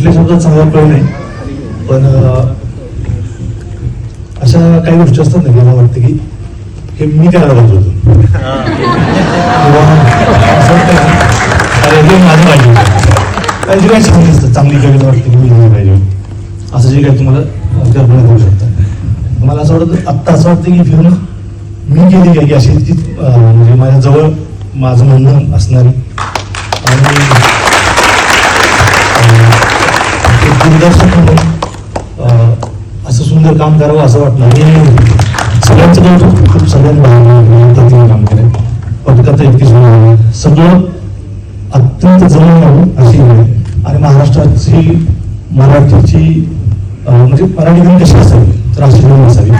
कुठले शब्द सांगायला कळू नाही. पण अशा काही गोष्टी असतात ना की मला वाटतं की हे मी करायला पाहिजे होतो. अरे हे माझं पाहिजे होतं. काही काही असतं चांगली कविता वाटते की मी लिहिली पाहिजे. असं जे काही तुम्हाला कल्पना करू शकता. मला असं वाटतं आत्ता असं वाटतं की फिरून मी केली काय की अशी ती म्हणजे माझ्याजवळ माझं म्हणणं असणारी आणि म्हणून असं सुंदर काम करावं असं वाटलं. सगळ्यांचं कौतुक खूप सगळ्यांना काम केलं पथकात इतकी सुंदर सगळं अत्यंत जवळ अशी आणि महाराष्ट्राची मराठीची म्हणजे मराठी गाणी कशी असावी तर अशी असावी.